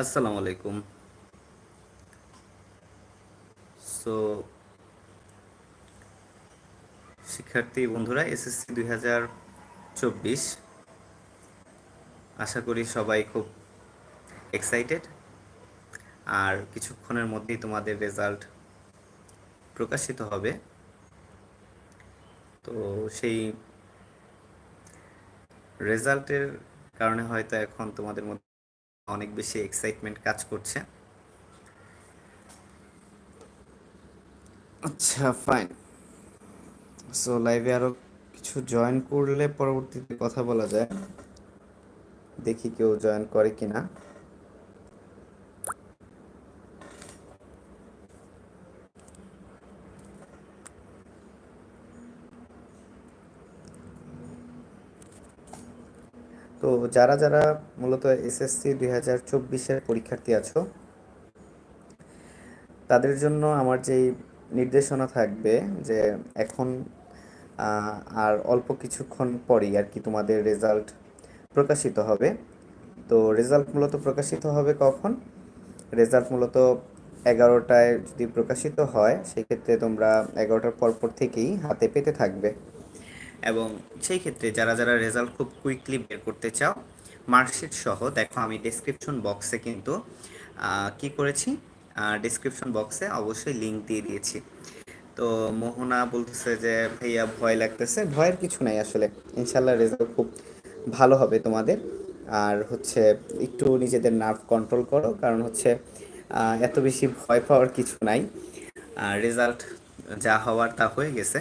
আসসালামু আলাইকুম। সো শিক্ষার্থী বন্ধুরা, এসএসসি দুই হাজার চব্বিশ, আশা করি সবাই খুব এক্সাইটেড আর কিছুক্ষণের মধ্যেই তোমাদের রেজাল্ট প্রকাশিত হবে। তো সেই রেজাল্টের কারণে হয়তো এখন তোমাদের মধ্যে অনেক বেশি এক্সাইটমেন্ট কাজ করছে। আচ্ছা ফাইন সো লাইভে আরও কিছু জয়েন করলে পরবর্তীতে কথা বলা যায়। দেখি কেউ জয়েন করে কিনা। তো যারা যারা মূলত এসএসসি দুই হাজার চব্বিশের পরীক্ষার্থী আছো, তাদের জন্য আমার যেই নির্দেশনা থাকবে যে এখন আর অল্প কিছুক্ষণ পরেই আর কি তোমাদের রেজাল্ট প্রকাশিত হবে। তো রেজাল্ট মূলত প্রকাশিত হবে কখন? রেজাল্ট মূলত এগারোটায় যদি প্রকাশিত হয়, সেক্ষেত্রে তোমরা এগারোটার পরপর থেকেই হাতে পেতে থাকবে। এবং সেই ক্ষেত্রে যারা যারা রেজাল্ট খুব কুইকলি বের করতে চাও মার্কশিট সহ দেখো আমি ডেসক্রিপশন বক্সে কিন্তু কি করেছি? ডিসক্রিপশন বক্সে অবশ্যই লিঙ্ক দিয়ে দিয়েছি। তো মোহনা বলতেছে যে, ভাইয়া, ভয় লাগতেছে। ভয়ের কিছু নাই আসলে। ইনশাল্লাহ রেজাল্ট খুব ভালো হবে তোমাদের। আর হচ্ছে একটু নিজেদের নার্ভ কন্ট্রোল করো, কারণ হচ্ছে এত বেশি ভয় পাওয়ার কিছু নাই। রেজাল্ট যা হওয়ার তা হয়ে গেছে।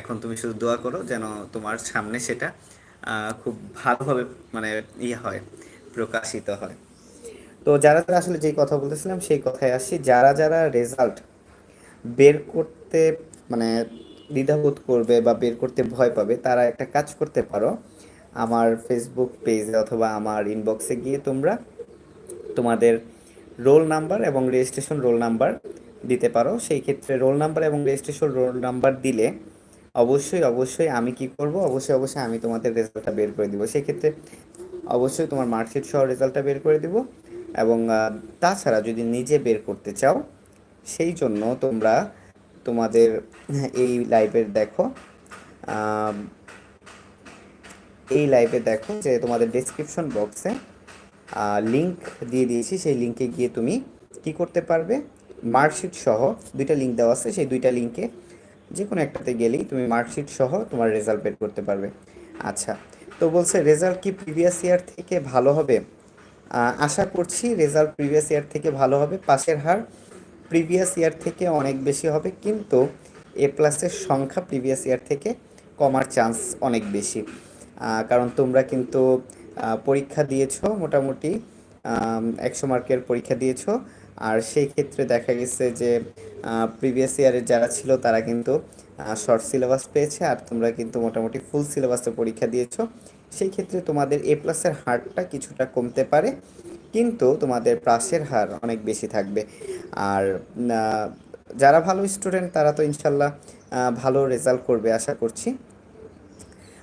এখন তুমি শুধু দোয়া করো যেন তোমার সামনে সেটা খুব ভালোভাবে মানে ইয়ে হয়, প্রকাশিত হয়। তো যারা যারা আসলে যেই কথা বলতেছিলাম সেই কথায় আসি যারা যারা রেজাল্ট বের করতে মানে দ্বিধাবোধ করবে বা বের করতে ভয় পাবে, তারা একটা কাজ করতে পারো। আমার ফেসবুক পেজে অথবা আমার ইনবক্সে গিয়ে তোমরা তোমাদের রোল নাম্বার এবং রেজিস্ট্রেশন রোল নাম্বার দিতে পারো। সেই ক্ষেত্রে রোল নাম্বার এবং রেজিস্ট্রেশন রোল নাম্বার দিলে অবশ্যই অবশ্যই আমি কি করব? অবশ্যই অবশ্যই আমি তোমাদের রেজাল্টটা বের করে দিব। সেক্ষেত্রে অবশ্যই তোমার মার্কশিট সহ রেজাল্টটা বের করে দিব। এবং তাছাড়া যদি নিজে বের করতে চাও, সেই জন্য তোমরা তোমাদের, এই লাইভের দেখো এই লাইভে দেখো যে তোমাদের ডিসক্রিপশন বক্সে লিংক দিয়ে দিয়েছি। সেই লিঙ্কে গিয়ে তুমি কি করতে পারবে? মার্কশিট সহ দুইটা লিঙ্ক দেওয়া আছে। সেই দুইটা লিঙ্কে যে কোনো একটাতে গেলেই তুমি মার্কশিট সহ তোমার রেজাল্ট বের করতে পারবে। আচ্ছা তো বলছে রেজাল্ট কি প্রিভিয়াস ইয়ার থেকে ভালো হবে? আশা করছি রেজাল্ট প্রিভিয়াস ইয়ার থেকে ভালো হবে, পাশের হার প্রিভিয়াস ইয়ার থেকে অনেক বেশি হবে, কিন্তু এ প্লাসের সংখ্যা প্রিভিয়াস ইয়ার থেকে কমার চান্স অনেক বেশি। কারণ তোমরা কিন্তু পরীক্ষা দিয়েছ মোটামুটি একশো মার্কের পরীক্ষা দিয়েছ আর সেই ক্ষেত্রে দেখা গেছে যে প্রিভিয়াস ইয়ারের যারা ছিল তারা কিন্তু শর্ট সিলেবাস পেয়েছে আর তোমরা কিন্তু মোটামুটি ফুল সিলেবাসে পরীক্ষা দিয়েছ। সেই ক্ষেত্রে তোমাদের এ প্লাসের হারটা কিছুটা কমতে পারে, কিন্তু তোমাদের প্লাসের হার অনেক বেশি থাকবে। আর যারা ভালো স্টুডেন্ট তারা তো ইনশাল্লাহ ভালো রেজাল্ট করবে আশা করছি।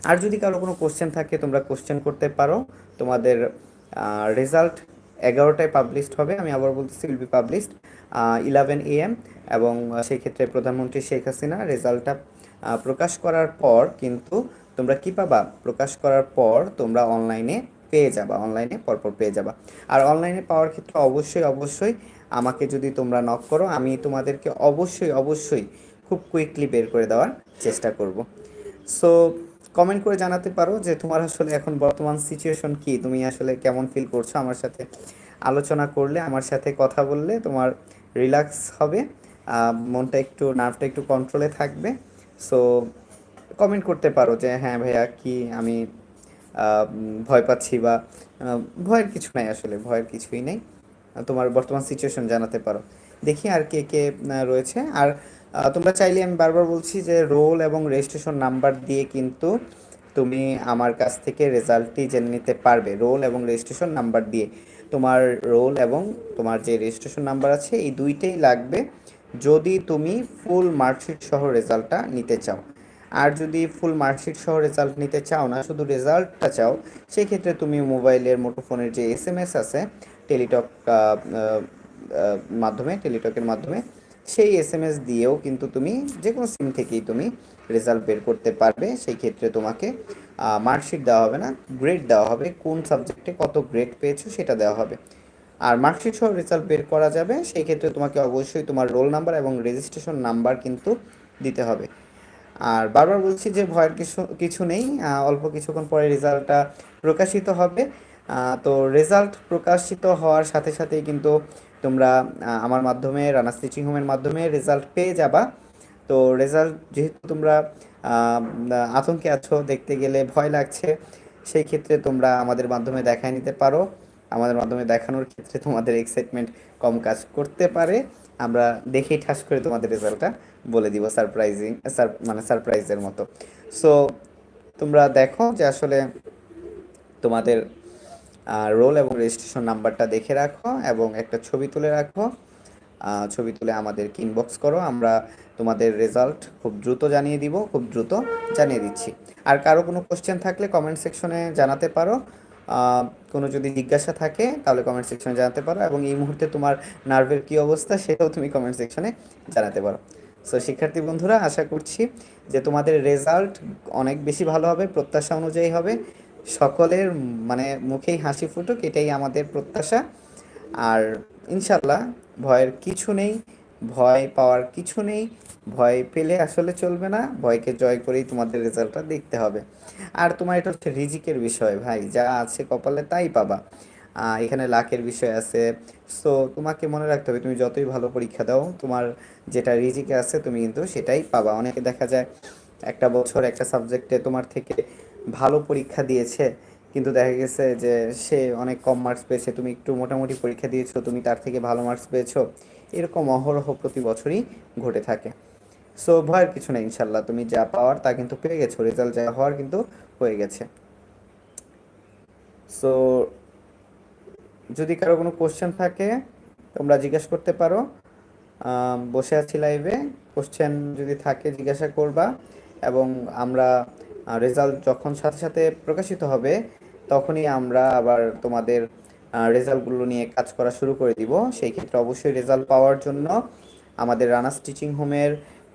আর যদি কারও কোনো কোশ্চেন থাকে তোমরা কোশ্চেন করতে পারো। তোমাদের রেজাল্ট এগারোটায় পাবলিশড হবে, আমি আবার বলতেছি will be published eleven A M এবং সেই ক্ষেত্রে প্রধানমন্ত্রী শেখ হাসিনা রেজাল্টটা প্রকাশ করার পর কিন্তু তোমরা কি পাবা? প্রকাশ করার পর তোমরা অনলাইনে পেয়ে যাবা অনলাইনে পরপর পেয়ে যাবা। আর অনলাইনে পাওয়ার ক্ষেত্রে অবশ্যই অবশ্যই আমাকে যদি তোমরা নক করো, আমি তোমাদেরকে অবশ্যই অবশ্যই খুব কুইকলি বের করে দেওয়ার চেষ্টা করব। সো কমেন্ট করে জানাতে পারো যে তোমার আসলে এখন বর্তমান সিচুয়েশন কি? তুমি আসলে কেমন ফিল করছ? আমার সাথে আলোচনা করলে, আমার সাথে কথা বললে তোমার রিল্যাক্স হবে। মনটা একটু নার্ভটা একটু কন্ট্রোলে থাকবে। সো কমেন্ট করতে পারো যে হ্যাঁ ভাইয়া, কি আমি ভয় পাচ্ছি বা ভয়ের কিছু নাই আসলে, ভয়ের কিছুই নেই। তোমার বর্তমান সিচুয়েশন জানাতে পারো। দেখি আর কে কে রয়েছে। আর তোমরা চাইলে আমি বারবার বলছি যে রোল এবং রেজিস্ট্রেশন নাম্বার দিয়ে কিন্তু তুমি আমার কাছ থেকে রেজাল্টটি জেনে নিতে পারবে, রোল এবং রেজিস্ট্রেশন নাম্বার দিয়ে। তোমার রোল এবং তোমার যে রেজিস্ট্রেশন নাম্বার আছে, এই দুইটাই লাগবে যদি তুমি ফুল মার্কশিট সহ রেজাল্টটা নিতে চাও। আর যদি ফুল মার্কশিট সহ রেজাল্ট নিতে চাও না, শুধু রেজাল্টটা চাও, সেক্ষেত্রে তুমি মোবাইলের মুঠোফোনের যে এস এম এস আছে, টেলিটক মাধ্যমে, টেলিটকের মাধ্যমে সেই এস এম এস দিয়েও কিন্তু তুমি যে কোনো সিম থেকেই তুমি রেজাল্ট বের করতে পারবে। সেই ক্ষেত্রে তোমাকে মার্কশিট দেওয়া হবে না গ্রেড দেওয়া হবে, কোন সাবজেক্টে কত গ্রেড পেয়েছ সেটা দেওয়া হবে। আর মার্কশিট সহ রেজাল্ট বের করা যাবে, সেই ক্ষেত্রে তোমাকে অবশ্যই তোমার রোল নাম্বার এবং রেজিস্ট্রেশন নাম্বার কিন্তু দিতে হবে। আর বারবার বলছি যে ভয়ের কিছু কিছু নেই অল্প কিছুক্ষণ পরে রেজাল্টটা প্রকাশিত হবে। তো রেজাল্ট প্রকাশিত হওয়ার সাথে সাথেই কিন্তু তোমরা আমার মাধ্যমে, রানা স্টিচিং হোমের মাধ্যমে রেজাল্ট পেয়ে যাবা। তো রেজাল্ট যেহেতু তোমরা আতঙ্কে আছো, দেখতে গেলে ভয় লাগছে, সেই ক্ষেত্রে তোমরা আমাদের মাধ্যমে দেখায় নিতে পারো। আমাদের মাধ্যমে দেখানোর ক্ষেত্রে তোমাদের এক্সাইটমেন্ট কম কাজ করতে পারে। আমরা দেখেই ঠাস করে তোমাদের রেজাল্টটা বলে দিব সারপ্রাইজিং সার মানে সারপ্রাইজের মতো। সো তোমরা দেখো যে আসলে তোমাদের রোল এবং রেজিস্ট্রেশন নাম্বারটা দেখে রাখো এবং একটা ছবি তুলে রাখো। ছবি তুলে আমাদেরকে ইনবক্স করো। আমরা তোমাদের রেজাল্ট খুব দ্রুত জানিয়ে দিব, খুব দ্রুত জানিয়ে দিচ্ছি। আর কারও কোনো কোশ্চেন থাকলে কমেন্ট সেকশনে জানাতে পারো। কোনো যদি জিজ্ঞাসা থাকে, তাহলে কমেন্ট সেকশনে জানাতে পারো এবং এই মুহূর্তে তোমার নার্ভের কী অবস্থা, সেটাও তুমি কমেন্ট সেকশনে জানাতে পারো। সো শিক্ষার্থী বন্ধুরা, আশা করছি যে তোমাদের রেজাল্ট অনেক বেশি ভালো হবে, প্রত্যাশা অনুযায়ী হবে। সকলের মানে মুখেই হাসি ফুটুক, এটাই আমাদের প্রত্যাশা। আর ইনশাল্লাহ ভয়ের কিছু নেই, ভয় পাওয়ার কিছু নেই, ভয় পেলে আসলে চলবে না, ভয়কে জয় করেই তোমাদের রেজাল্টটা দেখতে হবে। আর তোমার এটা হচ্ছে রিজিকের বিষয় ভাই, যা আছে কপালে তাই পাবা। এখানে লাখের বিষয় আছে। সো তোমাকে মনে রাখতে হবে, তুমি যতই ভালো পরীক্ষা দাও, তোমার যেটা রিজিকে আছে, তুমি কিন্তু সেটাই পাবা। অনেকে দেখা যায়, একটা বছর একটা সাবজেক্টে তোমার থেকে ভালো পরীক্ষা দিয়েছে, কিন্তু দেখা গেছে যে সে অনেক কম মার্কস পেয়েছে। তুমি একটু মোটামুটি পরীক্ষা দিয়েছ, তুমি তার থেকে ভালো মার্কস পেয়েছ। এরকম অহরহ প্রতি বছরই ঘটে থাকে। সো ভয়ের কিছু নেই ইনশাল্লাহ তুমি যা পাওয়ার তা কিন্তু পেয়ে গেছো রেজাল্ট যা হওয়ার কিন্তু হয়ে গেছে। সো যদি কারও কোনো কোশ্চেন থাকে, তোমরা জিজ্ঞেস করতে পারো। বসে আছি লাইভে কোশ্চেন যদি থাকে, জিজ্ঞাসা করবা। এবং আমরা রেজাল্ট যখন সাথে সাথে প্রকাশিত হবে, তখনই আমরা আবার তোমাদের রেজাল্টগুলো নিয়ে কাজ করা শুরু করে দিব। সেই ক্ষেত্রে অবশ্যই রেজাল্ট পাওয়ার জন্য আমাদের রানা স্টিচিং হোমের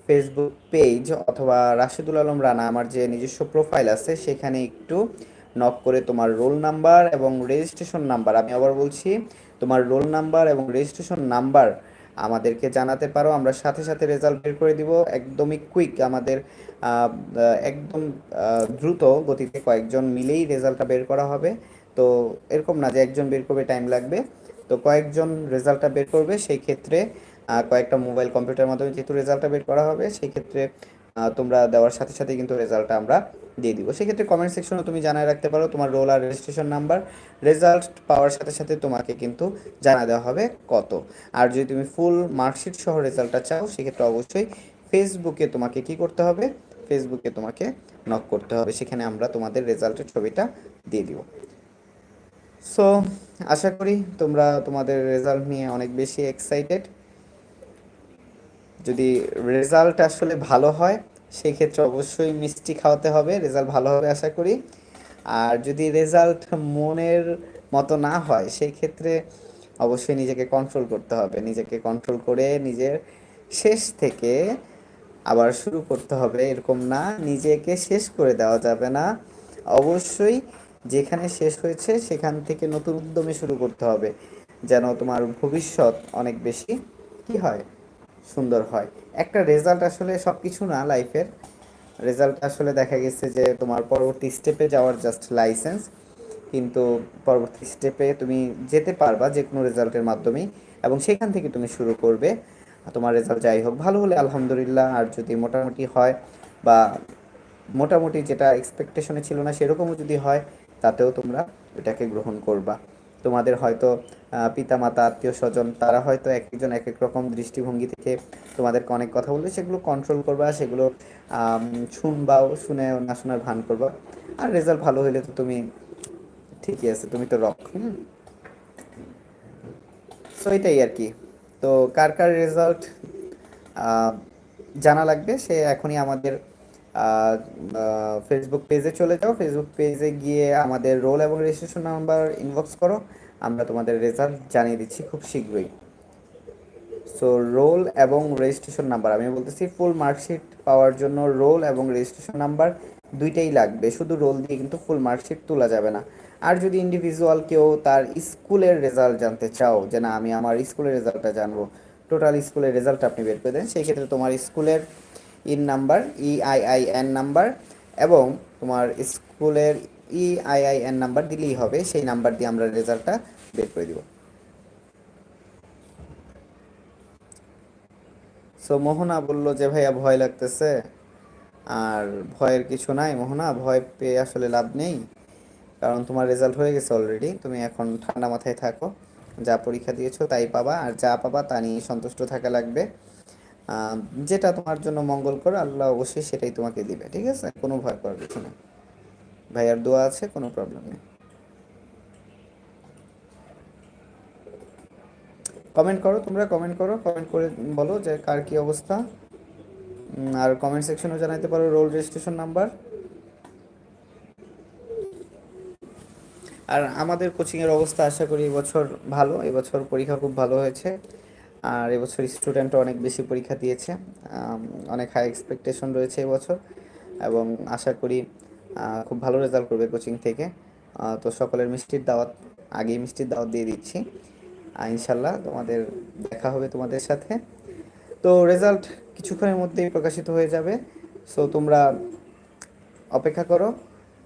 ফেসবুক পেজ অথবা রাশেদুল আলম রানা, আমার যে নিজস্ব প্রোফাইল আছে, সেখানে একটু নক করে তোমার রোল নাম্বার এবং রেজিস্ট্রেশন নাম্বার আমি আবার বলছি, তোমার রোল নাম্বার এবং রেজিস্ট্রেশন নাম্বার আমাদেরকে জানাতে পারো। আমরা সাথে সাথে রেজাল্ট বের করে দিব। একদমই কুইক আমাদের একদম দ্রুত গতিতে কয়েকজন মিলেই রেজাল্টটা বের করা হবে। তো এরকম না যে একজন বের করবে টাইম লাগবে। তো কয়েকজন রেজাল্টটা বের করবে, সেই ক্ষেত্রে কয়েকটা মোবাইল কম্পিউটারের মাধ্যমে যেহেতু রেজাল্টটা বের করা হবে, সেই ক্ষেত্রে তোমরা দেওয়ার সাথে সাথে কিন্তু রেজাল্টটা আমরা দিয়ে দিব। সেক্ষেত্রে কমেন্ট সেকশনে তুমি জানায় রাখতে পারো তোমার রোল আর রেজিস্ট্রেশন নাম্বার রেজাল্ট পাওয়ার সাথে সাথে তোমাকে কিন্তু জানা দেওয়া হবে কত। আর যদি তুমি ফুল মার্কশিট সহ রেজাল্টটা চাও, সেক্ষেত্রে অবশ্যই ফেসবুকে তোমাকে কি করতে হবে? ফেসবুকে তোমাকে নক করতে হবে। সেখানে আমরা তোমাদের রেজাল্টের ছবিটা দিয়ে দিব। সো আশা করি তোমরা তোমাদের রেজাল্ট নিয়ে অনেক বেশি এক্সাইটেড যদি রেজাল্ট আসলে ভালো হয় সেই ক্ষেত্রে অবশ্যই মিষ্টি খাওয়াতে হবে, রেজাল্ট ভালো হবে আশা করি। আর যদি রেজাল্ট মনের মতো না হয় সেই ক্ষেত্রে অবশ্যই নিজেকে কন্ট্রোল করতে হবে। নিজেকে কন্ট্রোল করে নিজের শেষ থেকে আবার শুরু করতে হবে, এরকম না নিজেকে শেষ করে দেওয়া যাবে না। অবশ্যই যেখানে শেষ হয়েছে, সেখান থেকে নতুন উদ্যমে শুরু করতে হবে, যেন তোমার ভবিষ্যৎ অনেক বেশি কি হয়? সুন্দর হয়। একটা রেজাল্ট আসলে সব কিছু না লাইফের রেজাল্ট আসলে দেখা গেছে যে তোমার পরবর্তী স্টেপে যাওয়ার জাস্ট লাইসেন্স কিন্তু পরবর্তী স্টেপে তুমি যেতে পারবা যে কোনো রেজাল্টের মাধ্যমেই এবং সেখান থেকে তুমি শুরু করবে। তোমার রেজাল্ট যাই হোক, ভালো হলে আলহামদুলিল্লাহ। আর যদি মোটামুটি হয় বা মোটামুটি যেটা এক্সপেকটেশনে ছিল না সেরকমও যদি হয়, তাতেও তোমরা এটাকে গ্রহণ করবা। তোমাদের হয়তো পিতামাতা আত্মীয় স্বজন তারা হয়তো এক একজন এক এক রকম দৃষ্টিভঙ্গি থেকে তোমাদেরকে অনেক কথা বলবে, সেগুলো কন্ট্রোল করবা, সেগুলো শুনবাও, শুনে না শোনার ভান করবা। আর রেজাল্ট ভালো হলে তো তুমি ঠিকই আছে, তুমি তো রক হুম। সো এটাই আর কি। তো কার কার রেজাল্ট জানা লাগবে, সে এখনই আমাদের ফেসবুক পেজে চলে যাও। ফেসবুক পেজে গিয়ে আমাদের রোল এবং রেজিস্ট্রেশন নাম্বার ইনবক্স করো। আমরা তোমাদের রেজাল্ট জানিয়ে দিচ্ছি খুব শীঘ্রই। সো রোল এবং রেজিস্ট্রেশন নাম্বার আমি বলতেছি ফুল মার্কশিট পাওয়ার জন্য রোল এবং রেজিস্ট্রেশন নাম্বার দুইটাই লাগবে। শুধু রোল দিয়ে কিন্তু ফুল মার্কশিট তোলা যাবে না। আর যদি ইন্ডিভিজুয়াল কেউ তার স্কুলের রেজাল্ট জানতে চাও, যে না, আমি আমার স্কুলের রেজাল্টটা জানব টোটাল স্কুলের রেজাল্ট আপনি বের করে দেন, সেই ক্ষেত্রে তোমার স্কুলের ইন নাম্বার ইআইআইএন নাম্বার এবং তোমার স্কুলের ইআইআইএন নাম্বার দিলেই হবে, সেই নাম্বার দিয়ে আমরা রেজাল্টটা বের করে দিব। সো মোহনা বলল যে, ভাইয়া, ভয় লাগতেছে। আর ভয়ের কিছু নাই মোহনা, ভয় পেয়ে আসলে লাভ নেই। কারণ তোমার রেজাল্ট হয়ে গেছে অলরেডি তুমি এখন ঠান্ডা মাথায় থাকো। যা পরীক্ষা দিয়েছ তাই পাবা। আর যা পাবা তা নিয়ে সন্তুষ্ট থাকা লাগবে। যেটা তোমার জন্য মঙ্গল মঙ্গলকর, আল্লাহ অবশ্যই সেটাই তোমাকে দিবে, ঠিক আছে? কোনো ভয় করার কিছু নেই। ভাইয়ার দোয়া আছে, কোনো প্রবলেম নেই। কমেন্ট করো তোমরা কমেন্ট করো কমেন্ট করে বলো যে কার কি অবস্থা। আর কমেন্ট সেকশনেও জানাইতে পারো রোল রেজিস্ট্রেশন নাম্বার আর আমাদের কোচিংয়ের অবস্থা আশা করি এবছর ভালো এবছর পরীক্ষা খুব ভালো হয়েছে। আর এবছর স্টুডেন্টও অনেক বেশি পরীক্ষা দিয়েছে। অনেক হাই এক্সপেকটেশন রয়েছে এবছর এবং আশা করি খুব ভালো রেজাল্ট করবে কোচিং থেকে। তো সকলের মিষ্টির দাওয়াত, আগেই মিষ্টির দাওয়াত দিয়ে দিচ্ছি। ইনশাল্লাহ তোমাদের দেখা হবে তোমাদের সাথে। তো রেজাল্ট কিছুক্ষণের মধ্যেই প্রকাশিত হয়ে যাবে। সো তোমরা অপেক্ষা করো।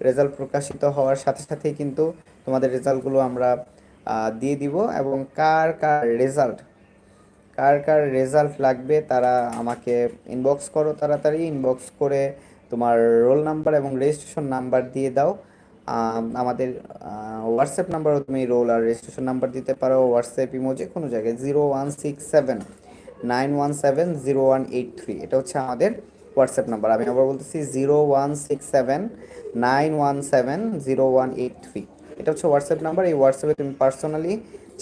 রেজাল্ট প্রকাশিত হওয়ার সাথে সাথেই কিন্তু তোমাদের রেজাল্টগুলো আমরা দিয়ে দিব এবং কার কার রেজাল্ট কার কার রেজাল্ট লাগবে তারা আমাকে ইনবক্স করো তাড়াতাড়ি। ইনবক্স করে তোমার রোল নাম্বার এবং রেজিস্ট্রেশন নাম্বার দিয়ে দাও। আমাদের হোয়াটসঅ্যাপ নাম্বারও তুমি রোল আর রেজিস্ট্রেশন নাম্বার দিতে পারো। হোয়াটসঅ্যাপ ইমো যে কোনো জায়গায় zero one six seven nine one seven zero one eight three এটা হচ্ছে আমাদের হোয়াটসঅ্যাপ নাম্বার। আমি আবার বলতেছি zero one six seven nine one seven zero one eight three এটা হচ্ছে হোয়াটসঅ্যাপ নাম্বার। এই হোয়াটসঅ্যাপে তুমি পার্সোনালি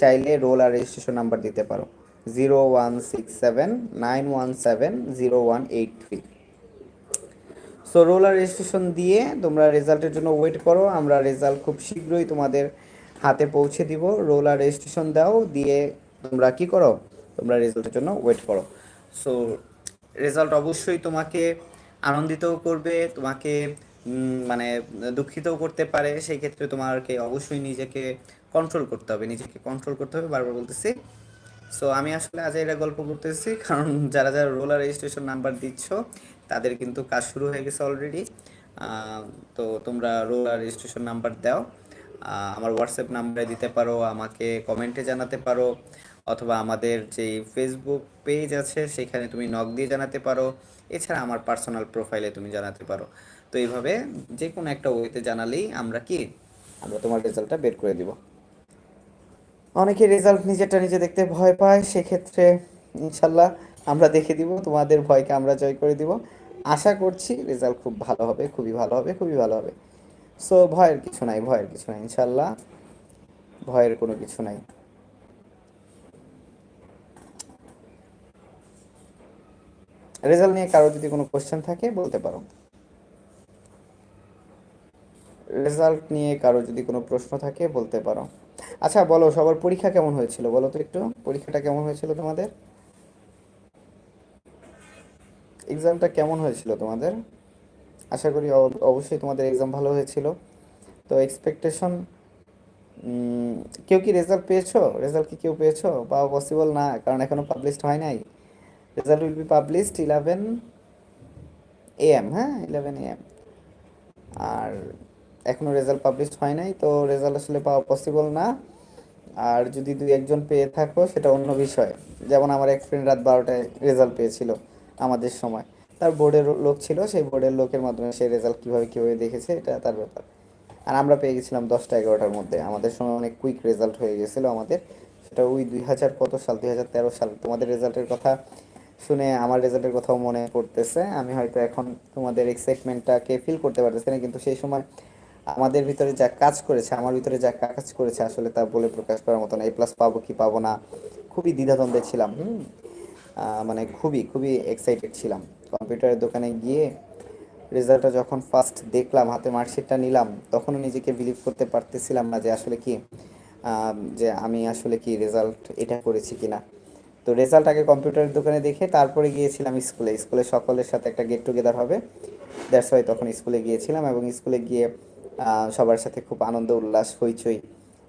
চাইলে রোল আর রেজিস্ট্রেশন নাম্বার দিতে পারো। Zero one six seven nine one seven zero one eight three so roll or registration দিয়ে তোমরা রেজাল্টের জন্য ওয়েট করো। আমরা রেজাল্ট খুব শীঘ্রই তোমাদের হাতে পৌঁছে দিব। রোলার রেজিস্ট্রেশন দাও, দিয়ে তোমরা কি করো? তোমরা রেজাল্টের জন্য ওয়েট করো। সো রেজাল্ট অবশ্যই তোমাকে আনন্দিতও করবে, তোমাকে মানে দুঃখিতও করতে পারে। সেই ক্ষেত্রে তোমাকে অবশ্যই নিজেকে কন্ট্রোল করতে হবে। নিজেকে কন্ট্রোল করতে হবে। বারবার বলতেছি। সো আমি আসলে আজ এটা গল্প করতেছি, কারণ যারা যারা রোলার রেজিস্ট্রেশন নাম্বার দিচ্ছ তাদের কিন্তু কাজ শুরু হয়ে গেছে অলরেডি তো তোমরা রোলার রেজিস্ট্রেশন নাম্বার দাও। আমার হোয়াটসঅ্যাপ নাম্বারে দিতে পারো, আমাকে কমেন্টে জানাতে পারো, অথবা আমাদের যে ফেসবুক পেজ আছে, সেখানে তুমি নক দিয়ে জানাতে পারো। এছাড়া আমার পার্সোনাল প্রোফাইলে তুমি জানাতে পারো। তো এইভাবে যে কোনো একটা ওয়েতে জানালেই আমরা কি, আমরা তোমার রেজাল্টটা বের করে দিব। অনেকে রেজাল্ট নিজেরটা নিজে দেখতে ভয় পায়, সেক্ষেত্রে ইনশাল্লাহ আমরা দেখে দিব, তোমাদের ভয়কে আমরা জয় করে দিব। আশা করছি রেজাল্ট খুব ভালো হবে, খুবই ভালো হবে, খুবই ভালো হবে। সো ভয়ের কিছু নাই, ভয়ের কিছু নাই ইনশাল্লাহ ভয়ের কোনো কিছু নাই। রেজাল্ট নিয়ে কারও যদি কোনো কোশ্চেন থাকে, বলতে পারো। রেজাল্ট নিয়ে কারও যদি কোনো প্রশ্ন থাকে, বলতে পারো। আচ্ছা বলো, সবার পরীক্ষা কেমন হয়েছিল? বলো তো একটু, পরীক্ষাটা কেমন হয়েছিল তোমাদের? এক্সামটা কেমন হয়েছিল তোমাদের? আশা করি অব- অবশ্যই তোমাদের এক্সাম ভালো হয়েছিল। তো এক্সপেকটেশন কেউ কি রেজাল্ট পেয়েছ? রেজাল্ট কি কেউ পেয়েছ? পাওয়া পসিবল না, কারণ এখনও পাবলিশড হয় নাই। Result will be published eleven AM হ্যাঁ? ইলেভেন এএম আর এখনও রেজাল্ট পাবলিশড হয় নাই, তো রেজাল্ট আসলে পাওয়া পসিবল না। আর যদি দুই একজন পেয়ে থাকো, সেটা অন্য বিষয়। যেমন আমার এক ফ্রেন্ড রাত বারোটায় রেজাল্ট পেয়েছিল। আমাদের সময়। তার বোর্ডের লোক ছিল, সেই বোর্ডের লোকের মাধ্যমে সে রেজাল্ট কীভাবে কীভাবে দেখেছে, এটা তার ব্যাপার। আর আমরা পেয়ে গেছিলাম দশটা এগারোটার মধ্যে। আমাদের সময় অনেক কুইক রেজাল্ট হয়ে গেছিল আমাদের। সেটা ওই দুই হাজার কত সাল? দুই হাজার তেরো সাল। তোমাদের রেজাল্টের কথা শুনে আমার রেজাল্টের কথাও মনে পড়তেছে। আমি হয়তো এখন তোমাদের এক্সাইটমেন্টটাকে ফিল করতে পারতেছি না, কিন্তু সেই সময় আমাদের ভিতরে যা কাজ করেছে, আমার ভিতরে যা কাজ করেছে, আসলে তা বলে প্রকাশ করার মতো না। এ প্লাস পাবো কি পাবো না, খুবই দ্বিধাদ্বন্দ্বে ছিলাম। হুম? মানে খুবই খুবই এক্সাইটেড ছিলাম। কম্পিউটারের দোকানে গিয়ে রেজাল্টটা যখন ফার্স্ট দেখলাম, হাতে মার্কশিটটা নিলাম, তখনও নিজেকে বিলিভ করতে পারতেছিলাম না যে আসলে কি যে আমি আসলে কি রেজাল্ট এটা করেছি কিনা। তো রেজাল্ট আগে কম্পিউটারের দোকানে দেখে তারপরে গিয়েছিলাম স্কুলে। স্কুলে সকলের সাথে একটা গেট টুগেদার হবে। দ্যাটস ওয়াই তখন স্কুলে গিয়েছিলাম এবং স্কুলে গিয়ে সবার সাথে খুব আনন্দ, উল্লাস, হইচই,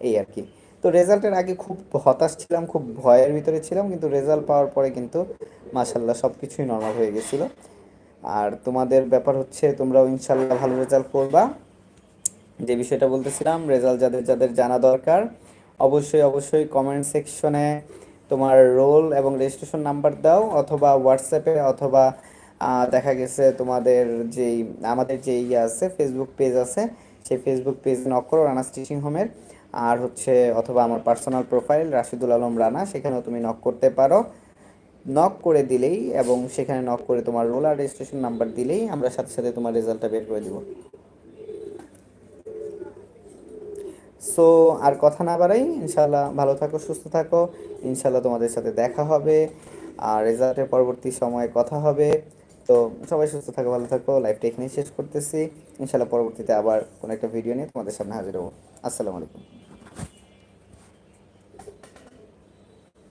এই আর কি। তো রেজাল্টের আগে খুব হতাশ ছিলাম, খুব ভয়ের ভিতরে ছিলাম, কিন্তু রেজাল্ট পাওয়ার পরে কিন্তু মাসাল্লাহ সব কিছুই নর্মাল হয়ে গেছিল। আর তোমাদের ব্যাপার হচ্ছে, তোমরাও ইনশাল্লাহ ভালো রেজাল্ট করবা। যে বিষয়টা বলতেছিলাম, রেজাল্ট যাদের যাদের জানা দরকার, অবশ্যই অবশ্যই কমেন্ট সেকশনে তোমার রোল এবং রেজিস্ট্রেশন নাম্বার দাও, অথবা হোয়াটসঅ্যাপে অথবা দেখা গেছে তোমাদের যেই, আমাদের যে ইয়ে আছে ফেসবুক পেজ আছে, সেই ফেসবুক পেজ নক করো রানা স্টিচিং হোমের আর হচ্ছে অথবা আমার পার্সোনাল প্রোফাইল রাশিদুল আলম রানা, সেখানেও তুমি নক করতে পারো। নক করে দিলেই এবং সেখানে নক করে তোমার রোল আর রেজিস্ট্রেশন নাম্বার দিলেই আমরা সাথে সাথে তোমার রেজাল্টটা বের করে দিব। সো আর কথা না বাড়াই ইনশাল্লাহ ভালো থাকো, সুস্থ থাকো। ইনশাল্লাহ তোমাদের সাথে দেখা হবে, আর রেজাল্টের পরবর্তী সময়ে কথা হবে। তো সবাই সুস্থ থাকো, ভালো থাকো লাইফটা এখানেই শেষ করতেছি। ইনশাল্লাহ পরবর্তীতে আবার কোনো একটা ভিডিও নিয়ে তোমাদের সামনে হাজির হব। আসসালামু আলাইকুম।